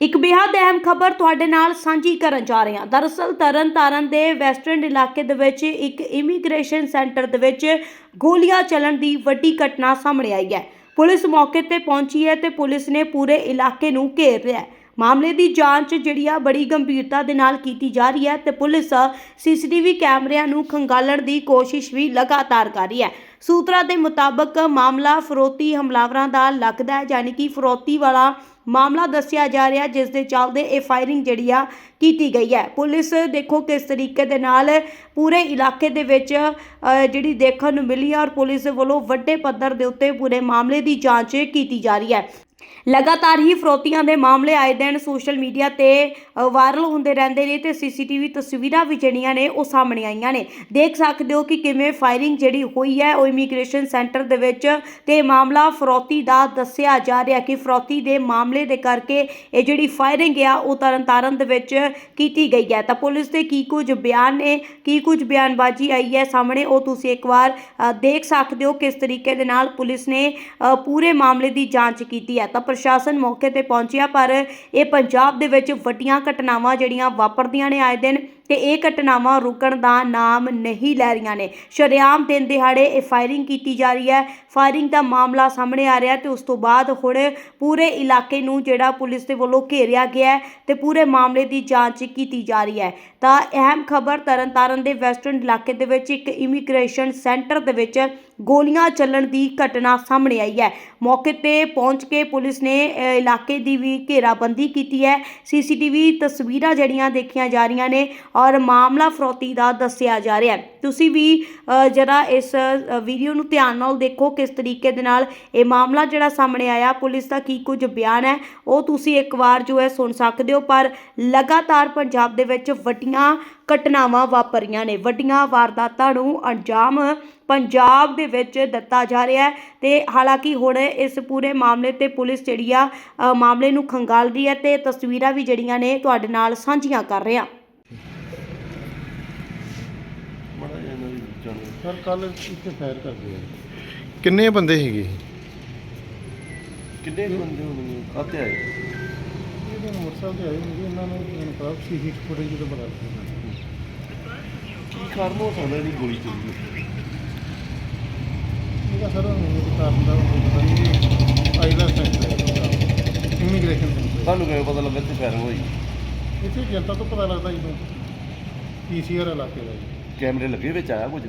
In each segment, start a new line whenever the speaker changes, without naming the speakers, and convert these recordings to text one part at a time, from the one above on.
ਇੱਕ ਬੇहद ਅਹਿਮ ਖਬਰ ਤੁਹਾਡੇ ਨਾਲ ਸਾਂਝੀ ਕਰਨ ਜਾ ਰਹੇ ਹਾਂ। ਦਰਅਸਲ ਤਰਨਤਾਰਨ ਦੇ ਵੈਸਟਰਨ ਇਲਾਕੇ ਦੇ ਵਿੱਚ ਇੱਕ ਇਮੀਗ੍ਰੇਸ਼ਨ ਸੈਂਟਰ ਦੇ ਵਿੱਚ ਗੋਲੀਆਂ ਚੱਲਣ ਦੀ ਵੱਡੀ ਘਟਨਾ ਸਾਹਮਣੇ ਆਈ ਹੈ। ਪੁਲਿਸ ਮੌਕੇ ਤੇ ਪਹੁੰਚੀ ਹੈ ਤੇ ਪੁਲਿਸ ਨੇ ਪੂਰੇ ਇਲਾਕੇ ਨੂੰ ਘੇਰ ਲਿਆ ਹੈ। ਮਾਮਲੇ ਦੀ ਜਾਂਚ ਜਿਹੜੀ ਆ ਬੜੀ ਗੰਭੀਰਤਾ ਦੇ ਨਾਲ ਕੀਤੀ ਜਾ ਰਹੀ ਹੈ ਤੇ ਪੁਲਿਸ ਸੀਸੀਟੀਵੀ ਕੈਮਰਿਆਂ ਨੂੰ ਖੰਗਾਲਣ ਦੀ ਕੋਸ਼ਿਸ਼ ਵੀ ਲਗਾਤਾਰ ਕਰ ਰਹੀ ਹੈ। ਸੂਤਰਾਂ ਦੇ ਮੁਤਾਬਕ ਮਾਮਲਾ ਫਰੋਤੀ ਹਮਲਾਵਰਾਂ ਦਾ ਲੱਗਦਾ ਹੈ, ਯਾਨੀ ਕਿ ਫਰੋਤੀ ਵਾਲਾ ਮਾਮਲਾ ਦੱਸਿਆ ਜਾ ਰਿਹਾ, ਜਿਸ ਦੇ ਚੱਲਦੇ ਇਹ ਫਾਇਰਿੰਗ ਜਿਹੜੀ ਆ ਕੀਤੀ ਗਈ ਹੈ। ਪੁਲਿਸ ਦੇਖੋ ਕਿਸ ਤਰੀਕੇ ਦੇ ਨਾਲ ਪੂਰੇ ਇਲਾਕੇ ਦੇ ਵਿੱਚ ਜਿਹੜੀ ਦੇਖਣ ਨੂੰ ਮਿਲੀ ਹੈ ਔਰ ਪੁਲਿਸ ਵੱਲੋਂ ਵੱਡੇ ਪੱਧਰ ਦੇ ਉੱਤੇ ਪੂਰੇ ਮਾਮਲੇ ਦੀ ਜਾਂਚ ਕੀਤੀ ਜਾ ਰਹੀ ਹੈ। ਲਗਾਤਾਰ ਹੀ ਫਰੋਤੀਆਂ ਦੇ ਮਾਮਲੇ ਆਏ ਦਿਨ ਸੋਸ਼ਲ ਮੀਡੀਆ ਤੇ ਵਾਇਰਲ ਹੁੰਦੇ ਰਹਿੰਦੇ ਨੇ ਤੇ ਸੀਸੀਟੀਵੀ ਤਸਵੀਰਾਂ ਵੀ ਜਿਹੜੀਆਂ ਨੇ ਉਹ ਸਾਹਮਣੇ ਆਈਆਂ ਨੇ। ਦੇਖ ਸਕਦੇ ਹੋ ਕਿ ਕਿਵੇਂ ਫਾਇਰਿੰਗ ਜਿਹੜੀ ਹੋਈ ਹੈ ਉਹ ਇਮੀਗ੍ਰੇਸ਼ਨ ਸੈਂਟਰ ਦੇ ਵਿੱਚ ਤੇ ਮਾਮਲਾ ਫਰੋਤੀ ਦਾ ਦੱਸਿਆ ਜਾ ਰਿਹਾ ਕਿ ਫਰੋਤੀ ਦੇ ਮਾਮਲੇ ਦੇ ਕਰਕੇ ਇਹ ਜਿਹੜੀ ਫਾਇਰਿੰਗ ਆ ਉਹ ਤਰਨਤਾਰਨ ਦੇ ਵਿੱਚ ਕੀਤੀ ਗਈ ਹੈ। ਤਾਂ ਪੁਲਿਸ ਦੇ ਕੀ ਕੁਝ ਬਿਆਨ ਨੇ, ਕੀ ਕੁਝ ਬਿਆਨਬਾਜ਼ੀ ਆਈ ਹੈ ਸਾਹਮਣੇ ਉਹ ਤੁਸੀਂ ਇੱਕ ਵਾਰ ਦੇਖ ਸਕਦੇ ਹੋ ਕਿਸ ਤਰੀਕੇ ਦੇ ਨਾਲ ਪੁਲਿਸ ਨੇ ਪੂਰੇ ਮਾਮਲੇ ਦੀ ਜਾਂਚ ਕੀਤੀ ਹੈ। ਤਾਂ ਪ੍ਰਸ਼ਾਸਨ ਮੌਕੇ ਤੇ ਪਹੁੰਚਿਆ, ਪਰ ਇਹ ਪੰਜਾਬ ਦੇ ਵਿੱਚ ਵੱਡੀਆਂ ਘਟਨਾਵਾਂ ਜਿਹੜੀਆਂ ਵਾਪਰਦੀਆਂ ਨੇ ਆਏ ਦਿਨ ਤੇ ਇਹ ਘਟਨਾਵਾਂ ਰੁਕਣ ਦਾ ਨਾਮ ਨਹੀਂ ਲੈ ਰਹੀਆਂ ਨੇ। ਸ਼ਰੇਆਮ ਦਿਨ ਦਿਹਾੜੇ ਇਹ ਫਾਇਰਿੰਗ ਕੀਤੀ ਜਾ ਰਹੀ ਹੈ। ਫਾਇਰਿੰਗ ਦਾ ਮਾਮਲਾ ਸਾਹਮਣੇ ਆ ਰਿਹਾ ਤੇ ਉਸ ਤੋਂ ਬਾਅਦ ਹੁਣ ਪੂਰੇ ਇਲਾਕੇ ਨੂੰ ਜਿਹੜਾ ਪੁਲਿਸ ਦੇ ਵੱਲੋਂ ਘੇਰਿਆ ਗਿਆ ਹੈ ਤੇ ਪੂਰੇ ਮਾਮਲੇ ਦੀ ਜਾਂਚ ਕੀਤੀ ਜਾ ਰਹੀ ਹੈ। ਤਾਂ ਅਹਿਮ ਖਬਰ ਤਰਨਤਾਰਨ ਦੇ ਵੈਸਟਰਨ ਇਲਾਕੇ ਦੇ ਵਿੱਚ ਇੱਕ ਇਮੀਗ੍ਰੇਸ਼ਨ ਸੈਂਟਰ ਦੇ ਵਿੱਚ ਗੋਲੀਆਂ ਚੱਲਣ ਦੀ ਘਟਨਾ ਸਾਹਮਣੇ ਆਈ ਹੈ। ਮੌਕੇ ਤੇ ਪਹੁੰਚ ਕੇ ਪੁਲਿਸ ਨੇ ਇਲਾਕੇ ਦੀ ਵੀ ਘੇਰਾਬੰਦੀ ਕੀਤੀ ਹੈ। ਸੀਸੀਟੀਵੀ ਤਸਵੀਰਾਂ ਜਿਹੜੀਆਂ ਦੇਖੀਆਂ ਜਾ ਰਹੀਆਂ ਨੇ ਔਰ ਮਾਮਲਾ ਫਰੋਤੀ ਦਾ ਦੱਸਿਆ ਜਾ ਰਿਹਾ ਹੈ। ਤੁਸੀਂ ਵੀ ਅ, ਜਰਾ ਇਸ ਵੀਡੀਓ ਨੂੰ ਧਿਆਨ ਨਾਲ ਦੇਖੋ ਕਿਸ ਤਰੀਕੇ ਦੇ ਨਾਲ ਇਹ ਮਾਮਲਾ ਜਿਹੜਾ ਸਾਹਮਣੇ ਆਇਆ। ਪੁਲਿਸ ਦਾ ਕੀ ਕੁਝ ਬਿਆਨ ਹੈ ਉਹ ਤੁਸੀਂ ਇੱਕ ਵਾਰ ਜੋ ਹੈ ਸੁਣ ਸਕਦੇ ਹੋ ਪਰ ਲਗਾਤਾਰ ਪੰਜਾਬ ਦੇ ਵਿੱਚ ਵੱਡੀਆਂ ਘਟਨਾਵਾਂ ਵਾਪਰੀਆਂ ਨੇ। ਵੱਡੀਆਂ ਵਾਰਦਾਤਾਂ ਨੂੰ ਅੰਜਾਮ ਪੰਜਾਬ ਦੇ ਵਿੱਚ ਦਿੱਤਾ ਜਾ ਰਿਹਾ ਹੈ ਤੇ ਹਾਲਾਂਕਿ ਹੁਣ ਇਸ ਪੂਰੇ ਮਾਮਲੇ ਤੇ ਪੁਲਿਸ ਜਿਹੜੀ ਆ ਮਾਮਲੇ ਨੂੰ ਖੰਗਾਲਦੀ ਹੈ ਤੇ ਤਸਵੀਰਾਂ ਵੀ ਜਿਹੜੀਆਂ ਨੇ ਤੁਹਾਡੇ ਨਾਲ ਸਾਂਝੀਆਂ ਕਰ ਰਹੇ ਹਾਂ
ਮਾੜਾ ਜਿਹਾ ਇਹਨਾਂ ਦੀ ਜਾਣੋ
ਸਰ ਕੱਲ ਇੱਥੇ ਫਾਇਰ ਕਰਦੇ ਆ।
ਕਿੰਨੇ ਬੰਦੇ ਸੀਗੇ
ਕਿੰਨੇ ਬੰਦੇ ਹੋਣਗੇ ਕਾਤੇ ਆਏ।
ਇਹਦੇ ਮੋਟਰਸਾਈਕਲ ਤੇ ਆਏ ਹੁੰਦੇ ਇਹਨਾਂ ਨੂੰ ਮੈਨੂੰ ਪਤਾ ਸੀਸੀ ਫੁਟੇਜ ਤੋਂ ਪਤਾ ਲੱਗਦਾ
ਕੀ ਕਾਰਨ ਹੋ ਸਕਦਾ ਇਹਦੀ ਗੋਲੀ ਚੱਲੀ
ਇਹਦਾ ਸਰ ਮੈਨੂੰ ਕਾਰਨ ਦਾ ਹੁਣ ਪਤਾ ਨਹੀਂ ਆਈਲਾ ਸੈਂਟਰ ਇਮੀਗ੍ਰੇਸ਼ਨ ਸੈਂਟਰ
ਤੁਹਾਨੂੰ ਕਿਵੇਂ ਪਤਾ ਲੱਗਾ ਤੇ ਫਾਇਰਿੰਗ ਹੋਈ?
ਇੱਥੇ ਜਨਤਾ ਤੋਂ ਪਤਾ ਲੱਗਦਾ ਜਦੋਂ ਪੀਸੀਆਰ ਇਲਾਕੇ ਦਾ ਜੀ।
ਕੈਮਰੇ ਲੱਗੇ ਵਿੱਚ ਆਇਆ ਕੁਝ?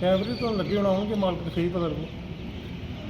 ਕੈਮਰੇ ਤੋਂ ਲੱਗੇ ਹੋਣਾ ਹੋਣਗੇ ਮਾਲਕ ਨੂੰ ਸਹੀ ਪਤਾ ਲੱਗੂ।